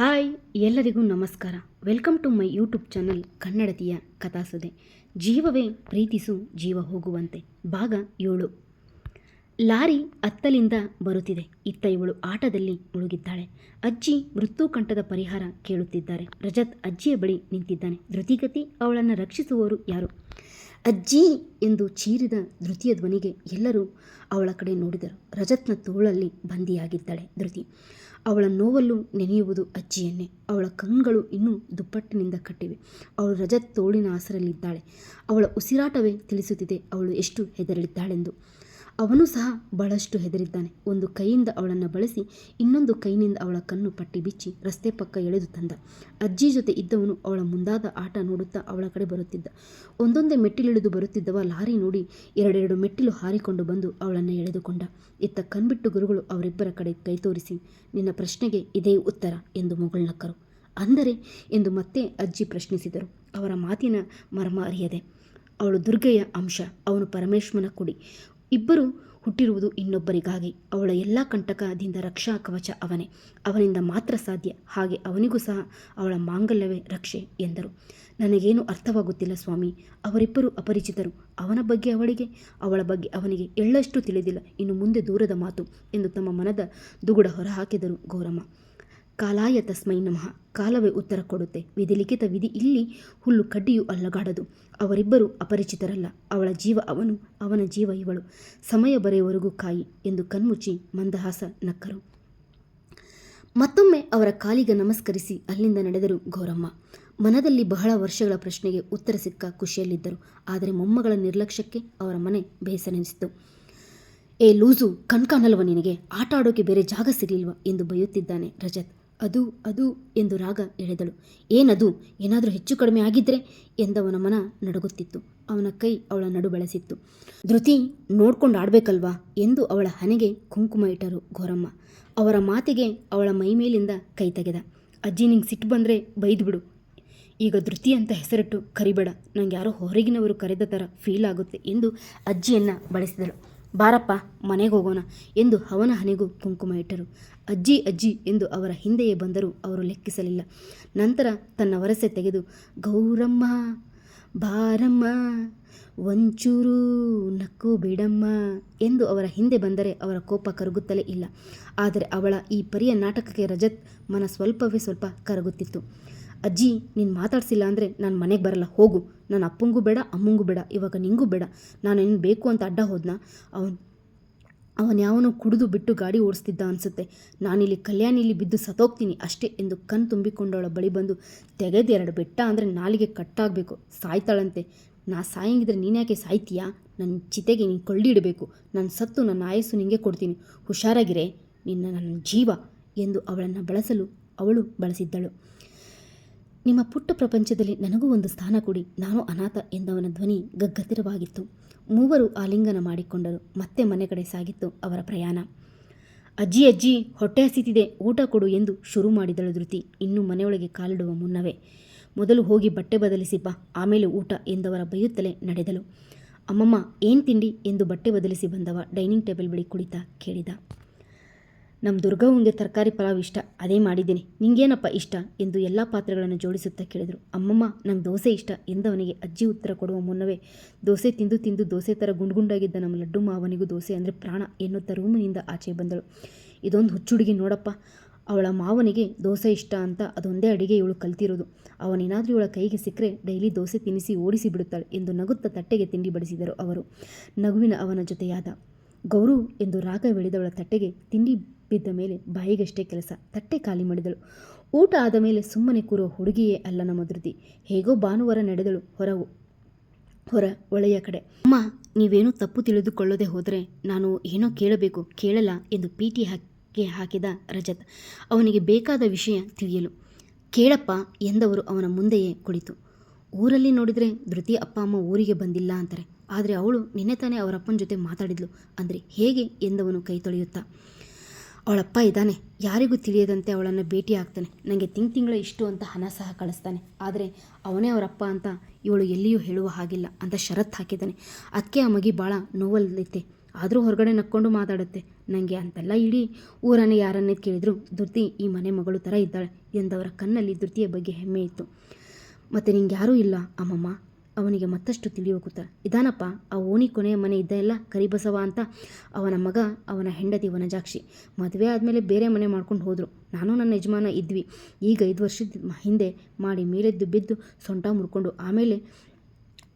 Hi, ಎಲ್ಲರಿಗೂ ನಮಸ್ಕಾರ. Welcome to my YouTube channel ಕನ್ನಡತಿಯ ಕಥಾಸುದೆ. ಜೀವವೇ ಪ್ರೀತಿಸು ಜೀವ ಹೋಗುವಂತೆ. ಭಾಗ ಏಳು. ಲಾರಿ ಅತ್ತಲಿಂದ ಬರುತ್ತಿದೆ. ಇತ್ತ ಇವಳು ಆಟದಲ್ಲಿ ಮುಳುಗಿದ್ದಾಳೆ. ಅಜ್ಜಿ ಮೃತ್ಯುಕಂಠದ ಪರಿಹಾರ ಕೇಳುತ್ತಿದ್ದಾರೆ. ರಜತ್ ಅಜ್ಜಿಯ ಬಳಿ ನಿಂತಿದ್ದಾನೆ. ಧೃತಿಗತಿ ಅವಳನ್ನು ರಕ್ಷಿಸುವವರು ಯಾರು? ಅಜ್ಜಿ ಎಂದು ಚೀರಿದ ಧೃತಿಯ ಧ್ವನಿಗೆ ಎಲ್ಲರೂ ಅವಳ ಕಡೆ ನೋಡಿದರು. ರಜತ್ನ ತೋಳಲ್ಲಿ ಬಂದಿಯಾಗಿದ್ದಾಳೆ ಧೃತಿ. ಅವಳ ನೋವಲ್ಲೂ ನೆನೆಯುವುದು ಅಜ್ಜಿಯನ್ನೇ. ಅವಳ ಕಣ್ಗಳು ಇನ್ನೂ ದುಪ್ಪಟ್ಟಿನಿಂದ ಕಟ್ಟಿವೆ. ಅವಳು ರಜ ತೋಳಿನ ಆಸರಲ್ಲಿದ್ದಾಳೆ ಅವಳ ಉಸಿರಾಟವೇ ತಿಳಿಸುತ್ತಿದೆ. ಅವಳು ಎಷ್ಟು ಹೆದರಲಿದ್ದಾಳೆಂದು. ಅವನು ಸಹ ಬಹಳಷ್ಟು ಹೆದರಿದ್ದಾನೆ. ಒಂದು ಕೈಯಿಂದ ಅವಳನ್ನು ಬಳಸಿ, ಇನ್ನೊಂದು ಕೈನಿಂದ ಅವಳ ಕಣ್ಣು ಪಟ್ಟಿ ಬಿಚ್ಚಿ ರಸ್ತೆ ಪಕ್ಕ ಎಳೆದು ತಂದ. ಅಜ್ಜಿ ಜೊತೆ ಇದ್ದವನು ಅವಳ ಮುಂದಾದ ಆಟ ನೋಡುತ್ತಾ ಅವಳ ಕಡೆ ಬರುತ್ತಿದ್ದ. ಒಂದೊಂದೇ ಮೆಟ್ಟಿಲಿಳಿದು ಬರುತ್ತಿದ್ದವ ಲಾರಿ ನೋಡಿ ಎರಡೆರಡು ಮೆಟ್ಟಿಲು ಹಾರಿಕೊಂಡು ಬಂದು ಅವಳನ್ನು ಎಳೆದುಕೊಂಡ. ಇತ್ತ ಕಣ್ಬಿಟ್ಟು ಗುರುಗಳು ಅವರಿಬ್ಬರ ಕಡೆ ಕೈ ತೋರಿಸಿ, ನಿನ್ನ ಪ್ರಶ್ನೆಗೆ ಇದೇ ಉತ್ತರ ಎಂದು ಮುಗುಳ್ನಕ್ಕರು ಅಂದರೆ? ಎಂದು ಮತ್ತೆ ಅಜ್ಜಿ ಪ್ರಶ್ನಿಸಿದರು. ಅವರ ಮಾತಿನ ಮರ್ಮ ಅರಿಯದೆ. ಅವಳು ದುರ್ಗೆಯ ಅಂಶ, ಅವನು ಪರಮೇಶ್ವರನ ಕುಡಿ. ಇಬ್ಬರು ಹುಟ್ಟಿರುವುದು ಇನ್ನೊಬ್ಬರಿಗಾಗಿ. ಅವಳ ಎಲ್ಲ ಕಂಟಕದಿಂದ ರಕ್ಷಾ ಕವಚ ಅವನೇ. ಅವನಿಂದ ಮಾತ್ರ ಸಾಧ್ಯ. ಹಾಗೆ ಅವನಿಗೂ ಸಹ ಅವಳ ಮಾಂಗಲ್ಯವೇ ರಕ್ಷೆ ಎಂದರು. ನನಗೇನು ಅರ್ಥವಾಗುತ್ತಿಲ್ಲ ಸ್ವಾಮಿ. ಅವರಿಬ್ಬರು ಅಪರಿಚಿತರು. ಅವನ ಬಗ್ಗೆ ಅವಳಿಗೆ, ಅವಳ ಬಗ್ಗೆ ಅವನಿಗೆ ಎಳ್ಳಷ್ಟು ತಿಳಿದಿಲ್ಲ. ಇನ್ನು ಮುಂದೆ ದೂರದ ಮಾತು ಎಂದು ತಮ್ಮ ಮನದ ದುಗುಡ ಹೊರಹಾಕಿದರು ಗೌರಮ್ಮ. ಕಾಲಾಯ ತಸ್ಮೈ ನಮಃ. ಕಾಲವೇ ಉತ್ತರ ಕೊಡುತ್ತೆ. ವಿಧಿಲಿಖಿತ ವಿಧಿ ಇಲ್ಲಿ ಹುಲ್ಲು ಕಡ್ಡಿಯೂ ಅಲ್ಲಗಾಡದು. ಅವರಿಬ್ಬರು ಅಪರಿಚಿತರಲ್ಲ. ಅವಳ ಜೀವ ಅವನು, ಅವನ ಜೀವ ಇವಳು. ಸಮಯ ಬರೆಯುವವರೆಗೂ ಕಾಯಿ ಎಂದು ಕಣ್ಮುಚ್ಚಿ ಮಂದಹಾಸ ನಕ್ಕರು. ಮತ್ತೊಮ್ಮೆ ಅವರ ಕಾಲಿಗೆ ನಮಸ್ಕರಿಸಿ ಅಲ್ಲಿಂದ ನಡೆದರು ಗೌರಮ್ಮ. ಮನದಲ್ಲಿ ಬಹಳ ವರ್ಷಗಳ ಪ್ರಶ್ನೆಗೆ ಉತ್ತರ ಸಿಕ್ಕ ಖುಷಿಯಲ್ಲಿದ್ದರು. ಆದರೆ ಮೊಮ್ಮಗಳ ನಿರ್ಲಕ್ಷ್ಯಕ್ಕೆ ಅವರ ಮನೆ ಬೇಸರೆನಿಸಿತು ಏ ಲೂಸು, ಕಣ್ಕಾಣಲ್ವ ನಿನಗೆ? ಆಟ ಆಡೋಕೆ ಬೇರೆ ಜಾಗ ಸಿಗಲಿಲ್ವ? ಎಂದು ಬೈಯುತ್ತಿದ್ದಾನೆ ರಜತ್. ಅದು ಅದು ಎಂದು ರಾಗ ಎಳೆದಳು. ಏನದು? ಏನಾದರೂ ಹೆಚ್ಚು ಕಡಿಮೆ ಆಗಿದ್ರೆ? ಎಂದವನ ಮನ ನಡುಗುತ್ತಿತ್ತು. ಅವನ ಕೈ ಅವಳ ನಡು ಬಳಸಿತ್ತು. ಧೃತಿ, ನೋಡ್ಕೊಂಡು ಆಡಬೇಕಲ್ವಾ? ಎಂದು ಅವಳ ಹನೆಗೆ ಕುಂಕುಮ ಇಟ್ಟರು ಘೋರಮ್ಮ. ಅವರ ಮಾತಿಗೆ ಅವಳ ಮೈಮೇಲಿಂದ ಕೈ ತೆಗೆದ. ಅಜ್ಜಿ, ನಿಂಗೆ ಸಿಟ್ಟು ಬಂದರೆ ಬೈದ್ಬಿಡು ಈಗ ಧೃತಿ ಅಂತ ಹೆಸರಿಟ್ಟು ಕರಿಬೇಡ. ನಂಗೆ ಯಾರೋ ಹೊರಗಿನವರು ಕರೆದ ಥರ ಫೀಲ್ ಆಗುತ್ತೆ ಎಂದು ಅಜ್ಜಿಯನ್ನು ಬಳಸಿದಳು. ಬಾರಪ್ಪ, ಮನೆಗೆ ಹೋಗೋಣ ಎಂದು ಅವನ ಹನಿಗೂ ಕುಂಕುಮ ಇಟ್ಟರು. ಅಜ್ಜಿ ಅಜ್ಜಿ ಎಂದು ಅವರ ಹಿಂದೆಯೇ ಬಂದರೂ ಅವರು ಲೆಕ್ಕಿಸಲಿಲ್ಲ. ನಂತರ ತನ್ನ ವರಸೆ ತೆಗೆದು, ಗೌರಮ್ಮ, ಬಾರಮ್ಮ, ಒಂಚೂರು ನಕ್ಕು ಬಿಡಮ್ಮ ಎಂದು ಅವರ ಹಿಂದೆ ಬಂದರೆ ಅವರ ಕೋಪ ಕರಗುತ್ತಲೇ ಇಲ್ಲ. ಆದರೆ ಅವಳ ಈ ಪರಿಯ ನಾಟಕಕ್ಕೆ ರಜತ್ ಮನ ಸ್ವಲ್ಪವೇ ಸ್ವಲ್ಪ ಕರಗುತ್ತಿತ್ತು. ಅಜ್ಜಿ, ನೀನು ಮಾತಾಡ್ಸಿಲ್ಲ ಅಂದರೆ ನಾನು ಮನೆಗೆ ಬರಲ್ಲ, ಹೋಗು. ನನ್ನ ಅಪ್ಪಂಗೂ ಬೇಡ, ಅಮ್ಮಂಗೂ ಬೇಡ, ಇವಾಗ ನಿಂಗೂ ಬೇಡ. ನಾನು ಏನು ಬೇಕು ಅಂತ ಅಡ್ಡ ಹೋದ್ನ? ಅವನು ಅವನು ಯಾವನೋ ಕುಡಿದು ಬಿಟ್ಟು ಗಾಡಿ ಓಡಿಸ್ತಿದ್ದ ಅನಿಸುತ್ತೆ. ನಾನಿಲ್ಲಿ ಕಲ್ಯಾಣಿಲಿ ಬಿದ್ದು ಸತೋಗ್ತೀನಿ ಅಷ್ಟೇ ಎಂದು ಕಣ್ ತುಂಬಿಕೊಂಡವಳ ಬಳಿ ಬಂದು, ತೆಗೆದು ಎರಡು ಬೆಟ್ಟ ಅಂದರೆ ನಾಲಿಗೆ ಕಟ್ಟಾಗಬೇಕು, ಸಾಯ್ತಾಳಂತೆ. ನಾ ಸಾಯಂಗಿದ್ರೆ ನೀನ್ಯಾಕೆ ಸಾಯ್ತೀಯಾ? ನನ್ನ ಚಿತೆಗೆ ನೀನು ಕೊಳ್ಳಿ ಇಡಬೇಕು. ನನ್ನ ಸತ್ತು ನನ್ನ ಆಯಸ್ಸು ನಿಂಗೆ ಕೊಡ್ತೀನಿ. ಹುಷಾರಾಗಿರೆ, ನಿನ್ನ ನನ್ನ ಜೀವ ಎಂದು ಅವಳನ್ನು ಬಳಸಲು ಅವಳು ಬಳಸಿದ್ದಳು. ನಿಮ್ಮ ಪುಟ್ಟ ಪ್ರಪಂಚದಲ್ಲಿ ನನಗೂ ಒಂದು ಸ್ಥಾನ ಕೊಡಿ. ನಾನು ಅನಾಥ ಎಂದವನ ಧ್ವನಿ ಗಗ್ಗತಿರವಾಗಿತ್ತು. ಮೂವರು ಆಲಿಂಗನ ಮಾಡಿಕೊಂಡರು. ಮತ್ತೆ ಮನೆ ಕಡೆ ಸಾಗಿತ್ತು ಅವರ ಪ್ರಯಾಣ. ಅಜ್ಜಿ ಅಜ್ಜಿ, ಹೊಟ್ಟೆ ಹಸಿತಿದೆ. ಊಟ ಕೊಡು ಎಂದು ಶುರು ಮಾಡಿದಳು ಧೃತಿ. ಇನ್ನೂ ಮನೆಯೊಳಗೆ ಕಾಲಿಡುವ ಮುನ್ನವೇ. ಮೊದಲು ಹೋಗಿ ಬಟ್ಟೆ ಬದಲಿಸಿ ಬಾ. ಆಮೇಲೆ ಊಟ ಎಂದವರ ಬೈಯುತ್ತಲೇ ನಡೆದಳು. ಅಮ್ಮಮ್ಮ, ಏನು ತಿಂಡಿ ಎಂದು ಬಟ್ಟೆ ಬದಲಿಸಿ ಬಂದವ ಡೈನಿಂಗ್ ಟೇಬಲ್ ಬಳಿ ಕುಳಿತ ಕೇಳಿದ. ನಮ್ಮ ದುರ್ಗವ್ವಂಗೆ ತರಕಾರಿ ಪಲಾವ್ ಇಷ್ಟ, ಅದೇ ಮಾಡಿದ್ದೀನಿ. ನಿಂಗೇನಪ್ಪ ಇಷ್ಟ? ಎಂದು ಎಲ್ಲ ಪಾತ್ರೆಗಳನ್ನು ಜೋಡಿಸುತ್ತಾ ಕೇಳಿದರು. ಅಮ್ಮಮ್ಮ, ನಂಗೆ ದೋಸೆ ಇಷ್ಟ ಎಂದವನಿಗೆ ಅಜ್ಜಿ ಉತ್ತರ ಕೊಡುವ ಮುನ್ನವೇ, ದೋಸೆ ತಿಂದು ತಿಂದು ದೋಸೆ ಥರ ಗುಂಡುಗುಂಡಾಗಿದ್ದ ನಮ್ಮ ಲಡ್ಡು ಮಾವನಿಗೂ ದೋಸೆ ಅಂದರೆ ಪ್ರಾಣ ಎನ್ನುತ್ತಾ ರೂಮಿನಿಂದ ಆಚೆ ಬಂದಳು. ಇದೊಂದು ಹುಚ್ಚುಡುಗಿ ನೋಡಪ್ಪ, ಅವಳ ಮಾವನಿಗೆ ದೋಸೆ ಇಷ್ಟ ಅಂತ ಅದೊಂದೇ ಅಡಿಗೆ ಇವಳು ಕಲ್ತಿರೋದು. ಅವನೇನಾದರೂ ಇವಳ ಕೈಗೆ ಸಿಕ್ಕರೆ ಡೈಲಿ ದೋಸೆ ತಿನ್ನಿಸಿ ಓಡಿಸಿ ಬಿಡುತ್ತಾಳೆ ಎಂದು ನಗುತ್ತಾ ತಟ್ಟೆಗೆ ತಿಂಡಿ ಬಡಿಸಿದರು ಅವರು. ನಗುವಿನ ಅವನ ಜೊತೆಯಾದ ಗೌರು ಎಂದು ರಾಗವೆಳೆದವಳ ತಟ್ಟೆಗೆ ತಿಂಡಿ ಬಿದ್ದ ಮೇಲೆ ಬಾಯಿಗಷ್ಟೇ ಕೆಲಸ, ತಟ್ಟೆ ಖಾಲಿ ಮಾಡಿದಳು. ಊಟ ಆದ ಮೇಲೆ ಸುಮ್ಮನೆ ಕೂರುವ ಹುಡುಗಿಯೇ ಅಲ್ಲ ನಮ್ಮ ಧೃತಿ. ಹೇಗೋ ಭಾನುವಾರ ನಡೆದಳು ಹೊರ ಹೊರ ಒಳೆಯ ಕಡೆ. ಅಮ್ಮ, ನೀವೇನೂ ತಪ್ಪು ತಿಳಿದುಕೊಳ್ಳದೆ ಹೋದರೆ ನಾನು ಏನೋ ಕೇಳಬೇಕು, ಕೇಳಲ್ಲ ಎಂದು ಪೀಟಿ ಹಾಕಿ ಹಾಕಿದ ರಜತ್. ಅವನಿಗೆ ಬೇಕಾದ ವಿಷಯ ತಿಳಿಯಲು. ಕೇಳಪ್ಪ ಎಂದವರು ಅವನ ಮುಂದೆಯೇ ಕುಳಿತು. ಊರಲ್ಲಿ ನೋಡಿದರೆ ಧೃತಿ ಅಪ್ಪ ಅಮ್ಮ ಊರಿಗೆ ಬಂದಿಲ್ಲ ಅಂತಾರೆ. ಆದರೆ ಅವಳು ನಿನ್ನೆ ತಾನೇ ಅವರಪ್ಪನ ಜೊತೆ ಮಾತಾಡಿದ್ಲು. ಅಂದರೆ ಹೇಗೆ ಎಂದವನು ಕೈ ತೊಳೆಯುತ್ತಾ. ಅವಳಪ್ಪ ಇದ್ದಾನೆ. ಯಾರಿಗೂ ತಿಳಿಯದಂತೆ ಅವಳನ್ನು ಭೇಟಿ ಆಗ್ತಾನೆ. ನನಗೆ ತಿಂಗ್ ತಿಂಗಳು ಇಷ್ಟು ಅಂತ ಹಣ ಸಹ ಕಳಿಸ್ತಾನೆ. ಆದರೆ ಅವನೇ ಅವರಪ್ಪ ಅಂತ ಇವಳು ಎಲ್ಲಿಯೂ ಹೇಳುವ ಹಾಗಿಲ್ಲ ಅಂತ ಷರತ್ತು ಹಾಕಿದ್ದಾನೆ. ಅದಕ್ಕೆ ಆ ಮಗಿ ಭಾಳ ನೋವಲ್ಲೈತೆ ಆದರೂ ಹೊರಗಡೆ ನಕ್ಕೊಂಡು ಮಾತಾಡುತ್ತೆ. ನನಗೆ ಅಂತೆಲ್ಲ ಇಡೀ ಊರನ್ನು ಯಾರನ್ನೇ ಕೇಳಿದ್ರು ಧೃತಿ ಈ ಮನೆ ಮಗಳು ಥರ ಇದ್ದಾಳೆ ಎಂದವರ ಕಣ್ಣಲ್ಲಿ ಧೃತಿಯ ಬಗ್ಗೆ ಹೆಮ್ಮೆ ಇತ್ತು. ಮತ್ತು ನಿಂಗೆ ಯಾರೂ ಇಲ್ಲ ಅಮ್ಮಮ್ಮ. ಅವನಿಗೆ ಮತ್ತಷ್ಟು ತಿಳಿಯೋಗುತ್ತಾರೆ ಇದಾನಪ್ಪ, ಆ ಓಣಿ ಕೊನೆಯ ಮನೆ ಇದ್ದ ಎಲ್ಲ ಕರಿಬಸವ ಅಂತ. ಅವನ ಮಗ, ಅವನ ಹೆಂಡತಿ ವನಜಾಕ್ಷಿ ಮದುವೆ ಆದಮೇಲೆ ಬೇರೆ ಮನೆ ಮಾಡ್ಕೊಂಡು ಹೋದರು. ನಾನು ನನ್ನ ಯಜಮಾನ ಇದ್ವಿ. ಈಗ ಐದು ವರ್ಷದ ಹಿಂದೆ ಮಾಡಿ ಮೇಲೆದ್ದು ಬಿದ್ದು ಸೊಂಟ ಮುರ್ಕೊಂಡು ಆಮೇಲೆ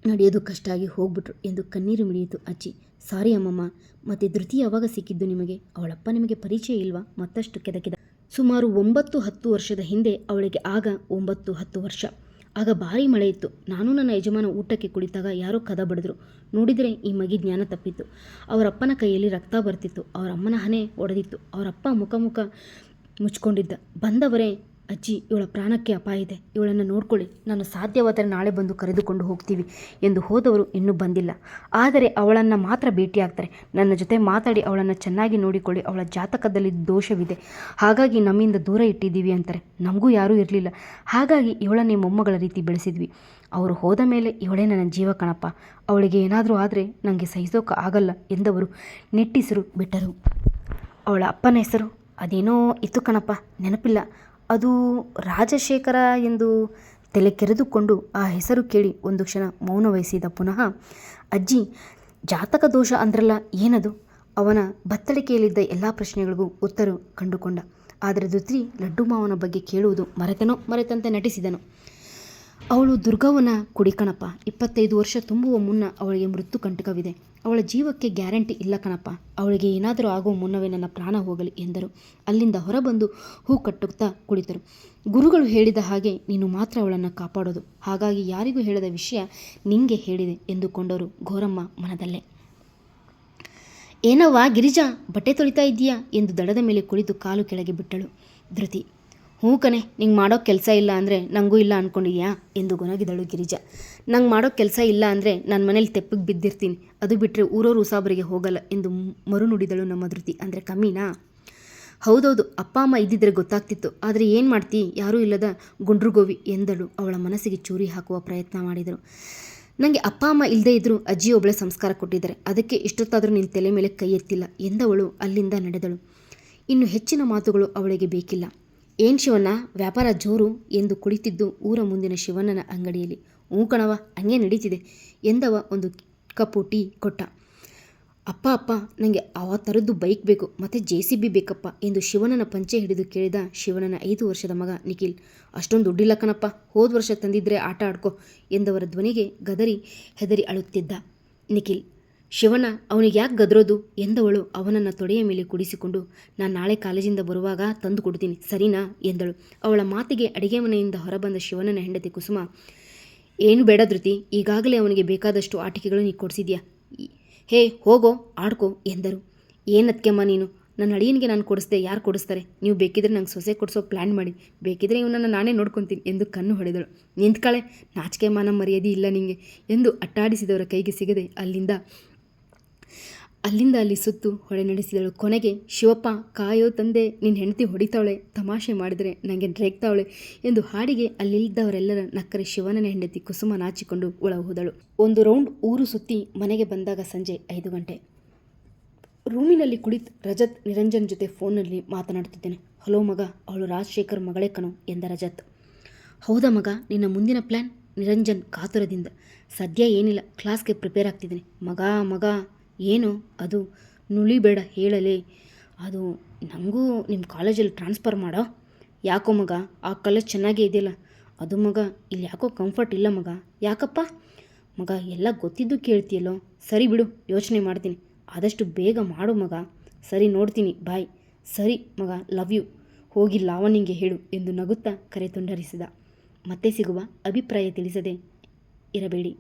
ನಡೆಯೋದು ಕಷ್ಟ ಆಗಿ ಹೋಗ್ಬಿಟ್ರು ಎಂದು ಕಣ್ಣೀರು ಮಿಡಿಯಿತು ಅಜ್ಜಿ. ಸಾರಿ ಅಮ್ಮಮ್ಮ, ಮತ್ತು ಧೃತಿ ಯಾವಾಗ ಸಿಕ್ಕಿದ್ದು ನಿಮಗೆ? ಅವಳಪ್ಪ ನಿಮಗೆ ಪರಿಚಯ ಇಲ್ವಾ? ಮತ್ತಷ್ಟು ಕೆದಕಿದ. ಸುಮಾರು ಒಂಬತ್ತು ಹತ್ತು ವರ್ಷದ ಹಿಂದೆ ಅವಳಿಗೆ ಆಗ ಒಂಬತ್ತು ಹತ್ತು ವರ್ಷ. ಆಗ ಭಾರಿ ಮಳೆ ಇತ್ತು. ನಾನು ನನ್ನ ಯಜಮಾನ ಊಟಕ್ಕೆ ಕುಳಿತಾಗ ಯಾರೋ ಕದ ಬಡಿದ್ರು. ನೋಡಿದರೆ ಈ ಮಗಿ ಜ್ಞಾನ ತಪ್ಪಿತ್ತು. ಅವರಪ್ಪನ ಕೈಯಲ್ಲಿ ರಕ್ತ ಬರ್ತಿತ್ತು. ಅವರ ಅಮ್ಮನ ಹಣೆ ಒಡೆದಿತ್ತು. ಅವರಪ್ಪ ಮುಖ ಮುಖ ಮುಚ್ಕೊಂಡಿದ್ದ. ಬಂದವರೇ ಅಜ್ಜಿ, ಇವಳ ಪ್ರಾಣಕ್ಕೆ ಅಪಾಯ ಇದೆ. ಇವಳನ್ನು ನೋಡ್ಕೊಳ್ಳಿ. ನಾನು ಸಾಧ್ಯವಾದರೆ ನಾಳೆ ಬಂದು ಕರೆದುಕೊಂಡು ಹೋಗ್ತೀವಿ ಎಂದು ಹೋದವರು ಇನ್ನೂ ಬಂದಿಲ್ಲ. ಆದರೆ ಅವಳನ್ನು ಮಾತ್ರ ಭೇಟಿಯಾಗ್ತಾರೆ. ನನ್ನ ಜೊತೆ ಮಾತಾಡಿ ಅವಳನ್ನು ಚೆನ್ನಾಗಿ ನೋಡಿಕೊಳ್ಳಿ. ಅವಳ ಜಾತಕದಲ್ಲಿ ದೋಷವಿದೆ. ಹಾಗಾಗಿ ನಮ್ಮಿಂದ ದೂರ ಇಟ್ಟಿದ್ದೀವಿ ಅಂತಾರೆ. ನಮಗೂ ಯಾರೂ ಇರಲಿಲ್ಲ. ಹಾಗಾಗಿ ಇವಳನ್ನೇ ಮೊಮ್ಮಗಳ ರೀತಿ ಬೆಳೆಸಿದ್ವಿ. ಅವರು ಹೋದ ಮೇಲೆ ಇವಳೇ ನನ್ನ ಜೀವ ಕಣಪ್ಪ. ಅವಳಿಗೆ ಏನಾದರೂ ಆದರೆ ನನಗೆ ಸಹಿಸೋಕೆ ಆಗಲ್ಲ ಎಂದವರು ನಿಟ್ಟಿಸರು, ಬಿಟ್ಟರು. ಅವಳ ಅಪ್ಪನ ಹೆಸರು ಅದೇನೋ ಇತ್ತು ಕಣಪ್ಪ. ನೆನಪಿಲ್ಲ. ಅದು ರಾಜಶೇಖರ ಎಂದು ತಲೆ ಕೆರೆದುಕೊಂಡು ಆ ಹೆಸರು ಕೇಳಿ ಒಂದು ಕ್ಷಣ ಮೌನ ವಹಿಸಿದ ಪುನಃ, ಅಜ್ಜಿ, ಜಾತಕ ದೋಷ ಅಂದ್ರಲ್ಲ ಏನದು? ಅವನ ಬತ್ತಳಿಕೆಯಲ್ಲಿದ್ದ ಎಲ್ಲ ಪ್ರಶ್ನೆಗಳಿಗೂ ಉತ್ತರ ಕಂಡುಕೊಂಡ. ಆದರೆ ದುತ್ರಿ ಲಡ್ಡು ಮಾವನ ಬಗ್ಗೆ ಕೇಳುವುದು ಮರೆತನೋ ಮರೆತಂತೆ ನಟಿಸಿದನು. ಅವಳು ದುರ್ಗವನ ಕುಡಿಕಣಪ್ಪ ಇಪ್ಪತ್ತೈದು ವರ್ಷ ತುಂಬುವ ಮುನ್ನ ಅವಳಿಗೆ ಮೃತ್ಯು ಕಂಟಕವಿದೆ. ಅವಳ ಜೀವಕ್ಕೆ ಗ್ಯಾರಂಟಿ ಇಲ್ಲ ಕಣಪ್ಪ. ಅವಳಿಗೆ ಏನಾದರೂ ಆಗುವ ಮುನ್ನವೇ ನನ್ನ ಪ್ರಾಣ ಹೋಗಲಿ ಎಂದರು. ಅಲ್ಲಿಂದ ಹೊರಬಂದು ಹೂ ಕಟ್ಟುತ್ತಾ ಕುಳಿತರು. ಗುರುಗಳು ಹೇಳಿದ ಹಾಗೆ ನೀನು ಮಾತ್ರ ಅವಳನ್ನು ಕಾಪಾಡೋದು. ಹಾಗಾಗಿ ಯಾರಿಗೂ ಹೇಳದ ವಿಷಯ ನಿಂಗೆ ಹೇಳಿದೆ ಎಂದುಕೊಂಡರು ಘೋರಮ್ಮ ಮನದಲ್ಲೇ. ಏನವ್ವ ಗಿರಿಜಾ, ಬಟ್ಟೆ ತೊಳಿತಾ ಇದ್ದೀಯಾ ಎಂದು ದಡದ ಮೇಲೆ ಕುಳಿತು ಕಾಲು ಕೆಳಗೆ ಬಿಟ್ಟಳು ಧೃತಿ. ಹ್ಞೂ ಕಣೆ, ನಿಂಗೆ ಮಾಡೋ ಕೆಲಸ ಇಲ್ಲ ಅಂದರೆ ನನಗೂ ಇಲ್ಲ ಅಂದ್ಕೊಂಡಿದ್ಯಾ ಎಂದು ಗೊನಗಿದಳು ಗಿರಿಜಾ. ನಂಗೆ ಮಾಡೋ ಕೆಲಸ ಇಲ್ಲ ಅಂದರೆ ನನ್ನ ಮನೇಲಿ ತೆಪ್ಪಿಗೆ ಬಿದ್ದಿರ್ತೀನಿ. ಅದು ಬಿಟ್ಟರೆ ಊರೋರು ಉಸಾಬರಿಗೆ ಹೋಗಲ್ಲ ಎಂದು ಮರು ನುಡಿದಳು ನಮ್ಮ ಧೃತಿ. ಅಂದರೆ ಕಮ್ಮಿನಾ ಹೌದೌದು, ಅಪ್ಪ, ಅಮ್ಮ ಇದ್ದಿದ್ರೆ ಗೊತ್ತಾಗ್ತಿತ್ತು. ಆದರೆ ಏನು ಮಾಡ್ತಿ? ಯಾರೂ ಇಲ್ಲದ ಗುಂಡ್ರುಗೋವಿ ಎಂದಳು. ಅವಳ ಮನಸ್ಸಿಗೆ ಚೂರಿ ಹಾಕುವ ಪ್ರಯತ್ನ ಮಾಡಿದರು. ನನಗೆ ಅಪ್ಪ, ಅಮ್ಮ ಇಲ್ಲದೇ ಇದ್ದರೂ ಅಜ್ಜಿ ಒಬ್ಬಳೆ ಸಂಸ್ಕಾರ ಕೊಟ್ಟಿದ್ದಾರೆ. ಅದಕ್ಕೆ ಇಷ್ಟೊತ್ತಾದರೂ ನಿನ್ನ ತಲೆ ಮೇಲೆ ಕೈ ಎತ್ತಿಲ್ಲ ಎಂದವಳು ಅಲ್ಲಿಂದ ನಡೆದಳು. ಇನ್ನು ಹೆಚ್ಚಿನ ಮಾತುಗಳು ಅವಳಿಗೆ ಬೇಕಿಲ್ಲ. ಏನು ಶಿವಣ್ಣ? ವ್ಯಾಪಾರ ಜೋರು ಎಂದು ಕುಳಿತಿದ್ದು ಊರ ಮುಂದಿನ ಶಿವಣ್ಣನ ಅಂಗಡಿಯಲ್ಲಿ. ಹ್ಞೂ ಕಣವ ಹಂಗೆ ನಡೀತಿದೆ ಎಂದವ ಒಂದು ಕಪ್ಪು ಟೀ ಕೊಟ್ಟ. ಅಪ್ಪ ಅಪ್ಪ ನನಗೆ ಆ ಥರದ್ದು ಬೈಕ್ ಬೇಕು, ಮತ್ತು ಜೆ ಸಿ ಬಿ ಬೇಕಪ್ಪ ಎಂದು ಶಿವಣ್ಣನ ಪಂಚೆ ಹಿಡಿದು ಕೇಳಿದ ಶಿವಣ್ಣನ ಐದು ವರ್ಷದ ಮಗ ನಿಖಿಲ್. ಅಷ್ಟೊಂದು ದುಡ್ಡಿಲ್ಲ ಕಣಪ್ಪ, ಹೋದ ವರ್ಷ ತಂದಿದ್ರೆ ಆಟ ಆಡ್ಕೋ ಎಂದವರ ಧ್ವನಿಗೆ ಗದರಿ ಹೆದರಿ ಅಳುತ್ತಿದ್ದ ನಿಖಿಲ್. ಶಿವಣ್ಣ ಅವನಿಗೆ ಯಾಕೆ ಗದ್ರೋದು ಎಂದವಳು ಅವನನ್ನು ತೊಡೆಯ ಮೇಲೆ ಕುಡಿಸಿಕೊಂಡು, ನಾನು ನಾಳೆ ಕಾಲೇಜಿಂದ ಬರುವಾಗ ತಂದು ಕೊಡ್ತೀನಿ, ಸರಿನಾ? ಎಂದಳು. ಅವಳ ಮಾತಿಗೆ ಅಡಿಗೆ ಮನೆಯಿಂದ ಹೊರಬಂದ ಶಿವನನ ಹೆಂಡತಿ ಕುಸುಮ, ಏನು ಬೇಡ ಧೃತಿ, ಈಗಾಗಲೇ ಅವನಿಗೆ ಬೇಕಾದಷ್ಟು ಆಟಿಕೆಗಳು ನೀ ಕೊಡಿಸಿದ್ಯಾ? ಹೇ, ಹೋಗೋ, ಆಡ್ಕೋ, ಎಂದರು. ಏನತ್ಕೆಮ್ಮ ನೀನು? ನನ್ನ ಅಡಿಯನಿಗೆ ನಾನು ಕೊಡಿಸ್ದೆ ಯಾರು ಕೊಡಿಸ್ತಾರೆ? ನೀವು ಬೇಕಿದ್ರೆ ನಂಗೆ ಸೊಸೆ ಕೊಡಿಸೋ ಪ್ಲ್ಯಾನ್ ಮಾಡಿ. ಬೇಕಿದ್ರೆ ಇವನನ್ನು ನಾನೇ ನೋಡ್ಕೊತೀನಿ, ಎಂದು ಕಣ್ಣು ಹೊಡೆದಳು. ನಿಂತ್ಕಾಳೆ ನಾಚಿಕೆ ಮಾನ ಮರ್ಯಾದೆ ಇಲ್ಲ ನಿಂಗೆ, ಎಂದು ಅಟ್ಟಾಡಿಸಿದವರ ಕೈಗೆ ಸಿಗದೆ ಅಲ್ಲಿಂದ ಅಲ್ಲಿಂದ ಅಲ್ಲಿ ಸುತ್ತು ಹೊಳೆ ನಡೆಸಿದಳು. ಕೊನೆಗೆ, ಶಿವಪ್ಪ, ಕಾಯೋ ತಂದೆ ನಿನ್ನ ಹೆಂಡತಿ ಹೊಡಿತಾವಳೆ, ತಮಾಷೆ ಮಾಡಿದರೆ ನನಗೆ ರೇಗ್ತಾವಳೆ ಎಂದು ಹಾಡಿಗೆ ಅಲ್ಲಿದ್ದವರೆಲ್ಲರ ನಕ್ಕರೆ ಶಿವನನ ಹೆಂಡತಿ ಕುಸುಮ ನಾಚಿಕೊಂಡು ಒಳ ಹೋದಳು. ಒಂದು ರೌಂಡ್ ಊರು ಸುತ್ತಿ ಮನೆಗೆ ಬಂದಾಗ ಸಂಜೆ ಐದು ಗಂಟೆ. ರೂಮಿನಲ್ಲಿ ಕುಳಿತ್ ರಜತ್ ನಿರಂಜನ್ ಜೊತೆ ಫೋನಲ್ಲಿ ಮಾತನಾಡುತ್ತಿದ್ದೇನೆ. ಹಲೋ ಮಗ, ಅವಳು ರಾಜಶೇಖರ್ ಮಗಳೇ ಕಣೋ ಎಂದ ರಜತ್. ಹೌದಾ ಮಗ, ನಿನ್ನ ಮುಂದಿನ ಪ್ಲ್ಯಾನ್ ನಿರಂಜನ್ ಕಾತುರದಿಂದ. ಸದ್ಯ ಏನಿಲ್ಲ, ಕ್ಲಾಸ್ಗೆ ಪ್ರಿಪೇರ್ ಆಗ್ತಿದ್ದೀನಿ. ಮಗ ಮಗ ಏನು? ಅದು ನುಳಿಬೇಡ ಹೇಳಲೇ. ಅದು ನನಗೂ ನಿಮ್ಮ ಕಾಲೇಜಲ್ಲಿ ಟ್ರಾನ್ಸ್ಫರ್ ಮಾಡೋ? ಯಾಕೋ ಮಗ? ಆ ಕಾಲೇಜ್ ಚೆನ್ನಾಗೇ ಇದೆಯಲ್ಲ. ಅದು ಮಗ, ಇಲ್ಲಿ ಯಾಕೋ ಕಂಫರ್ಟ್ ಇಲ್ಲ ಮಗ. ಯಾಕಪ್ಪ? ಮಗ, ಎಲ್ಲ ಗೊತ್ತಿದ್ದು ಕೇಳ್ತೀಯಲ್ಲೋ? ಸರಿ ಬಿಡು, ಯೋಚನೆ ಮಾಡ್ತೀನಿ. ಆದಷ್ಟು ಬೇಗ ಮಾಡು ಮಗ. ಸರಿ, ನೋಡ್ತೀನಿ. ಬಾಯ್. ಸರಿ ಮಗ ಲವ್ ಯು ಹೋಗಿ ಲಾವಣಿಗೆ ಹೇಳು ಎಂದು ನಗುತ್ತಾ ಕರೆ ತುಂಡರಿಸಿದ. ಮತ್ತೆ ಸಿಗುವ ಅಭಿಪ್ರಾಯ ತಿಳಿಸದೆ ಇರಬೇಡಿ.